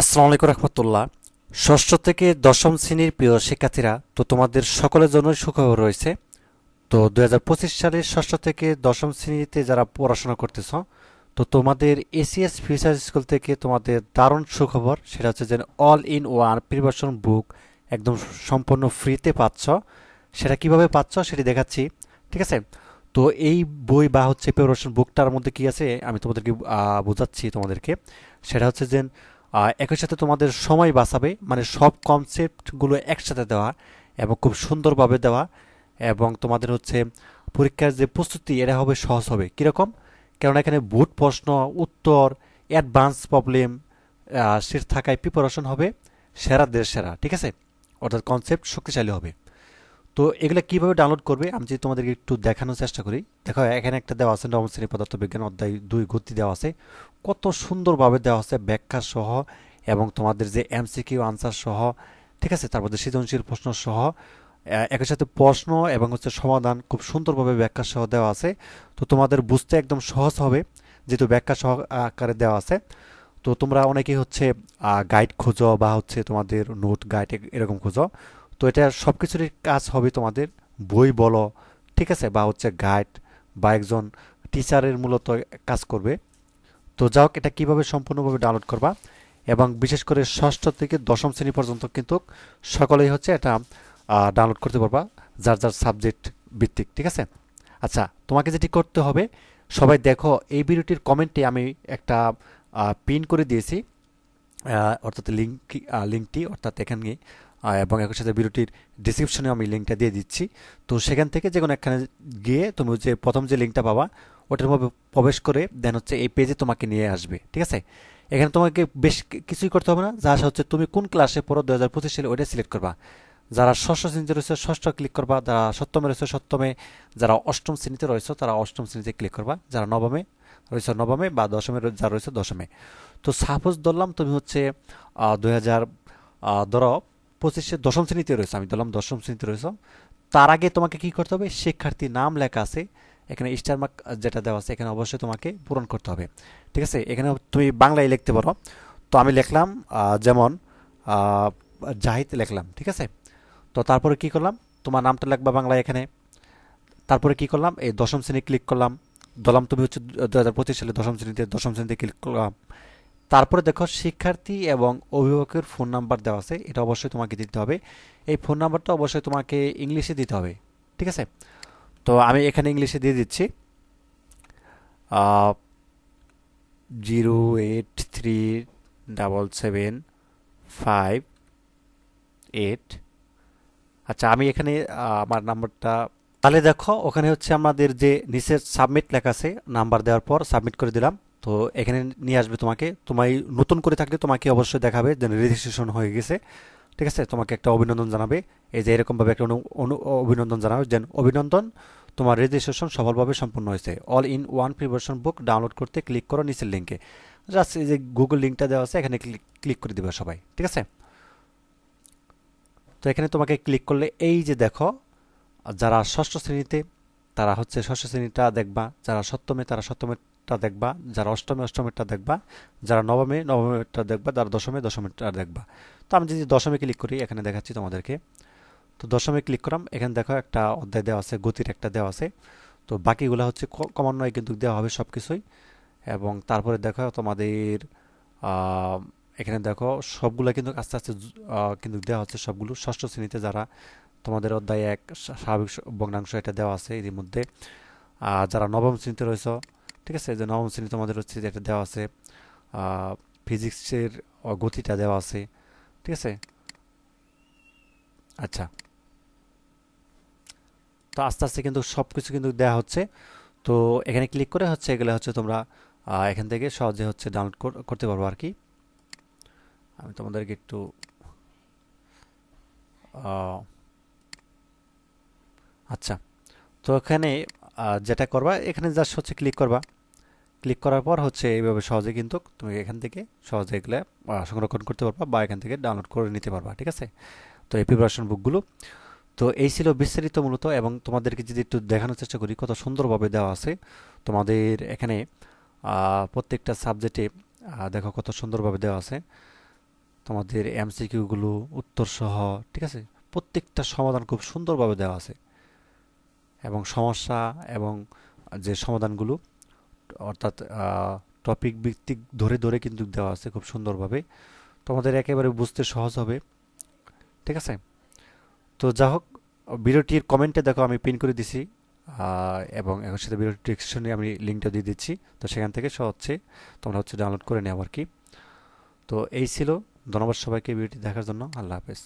আসসালামু আলাইকুম রহমতুল্লাহ। ষষ্ঠ থেকে দশম শ্রেণির প্রিয় শিক্ষার্থীরা, তো তোমাদের সকলের জন্য সুখবর রয়েছে। তো দু সালে ষষ্ঠ থেকে দশম শ্রেণীতে যারা পড়াশোনা করতেছ, তো তোমাদের এসিএস ফিউচার স্কুল থেকে তোমাদের দারুণ সুখবর, সেটা হচ্ছে যে all in one preparation book একদম সম্পূর্ণ ফ্রিতে পাচ্ছ। সেটা কীভাবে পাচ্ছ সেটি দেখাচ্ছি, ঠিক আছে? তো এই বই বা হচ্ছে প্রিপারেশন বুকটার মধ্যে কি আছে, আমি তোমাদেরকে বোঝাচ্ছি তোমাদেরকে। সেটা হচ্ছে যে একই সাথে তোমাদের সময় বাঁচাবে মানে সব কনসেপ্টগুলো একসাথে দেওয়া এবং খুব সুন্দরভাবে দেওয়া এবং তোমাদের হচ্ছে পরীক্ষার যে প্রস্তুতি, এটা হবে সহজ হবে। কীরকম? কেননা এখানে ভোট প্রশ্ন, উত্তর অ্যাডভান্স প্রবলেম সে থাকায় প্রিপারেশন হবে সেরাদের সেরা, ঠিক আছে? অর্থাৎ কনসেপ্ট শক্তিশালী হবে। তো এগুলো কীভাবে ডাউনলোড করবে? আমি যদি তোমাদেরকে একটু দেখানোর চেষ্টা করি। দেখো, এখানে একটা দেওয়া আছে, নবম শ্রেণি পদার্থবিজ্ঞান অধ্যায় দুই গতি দেওয়া আছে। কত সুন্দরভাবে দেওয়া আছে ব্যাখ্যা সহ এবং তোমাদের যে এমসিকিউ আনসার সহ, ঠিক আছে? তারপর যে সৃজনশীল প্রশ্ন সহ একই সাথে প্রশ্ন এবং হচ্ছে সমাধান খুব সুন্দরভাবে ব্যাখ্যা সহ দেওয়া আছে। তো তোমাদের বুঝতে একদম সহজ হবে যেহেতু ব্যাখ্যা সহ আকারে দেওয়া আছে। তো তোমরা অনেকেই হচ্ছে গাইড খোঁজো বা হচ্ছে তোমাদের নোট গাইড এরকম খোঁজো। তো এটা সব কিছুরই কাজ হবে তোমাদের। বই বলো, ঠিক আছে? বা হচ্ছে গাইড বা একজন টিচারের মূলত কাজ করবে। তো হোক, এটা কীভাবে সম্পূর্ণভাবে ডাউনলোড করবা? এবং বিশেষ করে ষষ্ঠ থেকে দশম শ্রেণি পর্যন্ত কিন্তু সকলেই হচ্ছে এটা ডাউনলোড করতে পারবা, যার যার সাবজেক্ট ভিত্তিক, ঠিক আছে? আচ্ছা তোমাকে যেটি করতে হবে, সবাই দেখো, এই ভিডিওটির কমেন্টে আমি একটা পিন করে দিয়েছি। অর্থাৎ লিঙ্ক লিঙ্কটি অর্থাৎ এখানে এবং একই সাথে ভিডিওটির ডিসক্রিপশনে আমি লিঙ্কটা দিয়ে দিচ্ছি। তো সেখান থেকে যে কোনো একখানে গিয়ে তুমি যে প্রথম যে লিঙ্কটা পাবা, ওটার মধ্যে প্রবেশ করে দেন হচ্ছে এই পেজে তোমাকে নিয়ে আসবে, ঠিক আছে? এখানে তোমাকে বেশ কিছুই করতে হবে না যা হচ্ছে তুমি কোন ক্লাসে পড়ো দু হাজার পঁচিশ সালে ওইটা সিলেক্ট করবা। যারা ষষ্ঠ শ্রেণীতে রয়েছে, ষষ্ঠ ক্লিক করবা, যারা সপ্তমে রয়েছে, সপ্তমে, যারা অষ্টম শ্রেণীতে রয়েছে, তারা অষ্টম শ্রেণীতে ক্লিক করবা। যারা নবমে রয়েছে, নবমে, বা দশমে যারা রয়েছে, দশমে। তো সাপোজ ধরলাম তুমি হচ্ছে দুই হাজার ধরো পঁচিশে দশম শ্রেণীতে রয়েছে, আমি ধরলাম দশম শ্রেণীতে রয়েছে। তার আগে তোমাকে কি করতে হবে? শিক্ষার্থী নাম লেখা আছে, এখানে স্টার মার্ক যেটা দেওয়া আছে, এখানে অবশ্যই তোমাকে পূরণ করতে হবে। ঠিক আছে? এখানে তুমি বাংলায় লিখতে পারো। তো আমি লিখলাম যেমন জাহিদ লিখলাম, ঠিক আছে? তো তারপরে কি করলাম? তোমার নামটা লিখবা বাংলায় এখানে। তারপরে কি করলাম? এই দশম শ্রেণি ক্লিক করলাম। ধরলাম তুমি হচ্ছে দু হাজার পঁচিশ সালে দশম শ্রেণীতে দশম শ্রেণীতে ক্লিক করলাম। তারপরে দেখো শিক্ষার্থী এবং অভিভাবকের ফোন নাম্বার দেওয়া আছে, এটা অবশ্যই তোমাকে দিতে হবে। এই ফোন নাম্বারটা অবশ্যই তোমাকে ইংলিশে দিতে হবে, ঠিক আছে? তো আমি এখানে ইংলিশে দিয়ে দিচ্ছি। Zero eight three double seven five eight. আচ্ছা আমি এখানে আমার নাম্বারটা, তাহলে দেখো, ওখানে হচ্ছে আমাদের যে নিচের সাবমিট লেখা আছে, নাম্বার দেওয়ার পর সাবমিট করে দিলাম। তো এখানে নিয়ে আসবে তোমাকে। তোমায় নতুন করে থাকলে তোমাকে অবশ্যই দেখাবে যে রেজিস্ট্রেশন হয়ে গেছে। ঠিক আছে? তোমাকে একটা অভিনন্দন জানাবে। এই যে এরকমভাবে একটা অভিনন্দন জানাবে যে অভিনন্দন, তোমার রেজিস্ট্রেশন সফলভাবে সম্পূর্ণ হয়েছে। All in one preparation book download করতে ক্লিক করো নিচের লিঙ্কে জাস্ট এই যে গুগল লিঙ্কটা দেওয়া আছে, এখানে ক্লিক করে দেবে সবাই। ঠিক আছে? তো এখানে তোমাকে ক্লিক করলে এই যে দেখো, যারা ষষ্ঠ শ্রেণীতে তারা হচ্ছে ষষ্ঠ শ্রেণীটা দেখবা, যারা সপ্তমে তারা সপ্তমেরটা দেখবা, যারা অষ্টমে অষ্টমেরটা দেখবা, যারা নবমে নবমেরটা দেখবা, যারা দশমে দশমেরটা দেখবা। তো আমি যদি দশমে ক্লিক করি, এখানে দেখাচ্ছি তোমাদেরকে। তো দশমে ক্লিক করলাম, এখানে দেখো একটা অধ্যায় দেওয়া আছে, গতির একটা দেওয়া আছে। তো বাকিগুলো হচ্ছে ক্রমান্বয়ে কিন্তু দেওয়া হবে সব কিছুই এবং তারপরে দেখো তোমাদের এখানে দেখো সবগুলো কিন্তু আস্তে আস্তে কিন্তু দেওয়া হচ্ছে সবগুলো। ষষ্ঠ শ্রেণীতে যারা তোমাদের অধ্যায় এক স্বাভাবিক ভগ্নাংশ এটা দেওয়া আছে এর মধ্যে আর যারা নবম শ্রেণীতে রয়েছে, ঠিক আছে যে নবম শ্রেণি তোমাদের হচ্ছে যেটা দেওয়া আছে ফিজিক্সের গতিটা দেওয়া আছে, ঠিক আছে? আচ্ছা। তো আস্তে আস্তে কিন্তু সব কিছু কিন্তু দেওয়া হচ্ছে। তো এখানে ক্লিক করে হচ্ছে এগুলো হচ্ছে তোমরা এখান থেকে সহজে হচ্ছে ডাউনলোড করতে পারব আর কি। আমি তোমাদেরকে একটু আচ্ছা তো এখানে যেটা করবা, এখানে জাস্ট হচ্ছে ক্লিক করবা। ক্লিক করার পর হচ্ছে এইভাবে সহজে কিন্তু তুমি এখান থেকে সহজে এগুলো সংরক্ষণ করতে পারবা বা এখান থেকে ডাউনলোড করে নিতে পারবা, ঠিক আছে? তো এই প্রিপারেশন বুকগুলো তো এই ছিল বিস্তারিত মূলত এবং তোমাদেরকে যদি একটু দেখানোর চেষ্টা করি, কত সুন্দরভাবে দেওয়া আছে। তোমাদের এখানে প্রত্যেকটা সাবজেক্টে দেখো কত সুন্দরভাবে দেওয়া আছে। তোমাদের এমসিকিউগুলো উত্তরসহ, ঠিক আছে? প্রত্যেকটা সমাধান খুব সুন্দরভাবে দেওয়া আছে। এবং সমস্যা এবং যে সমাধানগুলো, অর্থাৎ টপিক ভিত্তিক ধরে ধরে কিন্তু দেওয়া আছে খুব সুন্দরভাবে। তোমাদের একেবারে বুঝতে সহজ হবে। ঠিক আছে? তো যা হোক, ভিডিওটির কমেন্টে দেখো আমি পিন করে দিছি এবং এখন সাথে ভিডিও ডিসক্রিপশনে আমি লিঙ্কটা দিয়ে দিচ্ছি। তো সেখান থেকে হচ্ছে, তোমরা হচ্ছে ডাউনলোড করে নেওয়া আর কি। তো এই ছিল। ধন্যবাদ সবাইকে ভিডিওটি দেখার জন্য। আল্লাহ হাফেজ।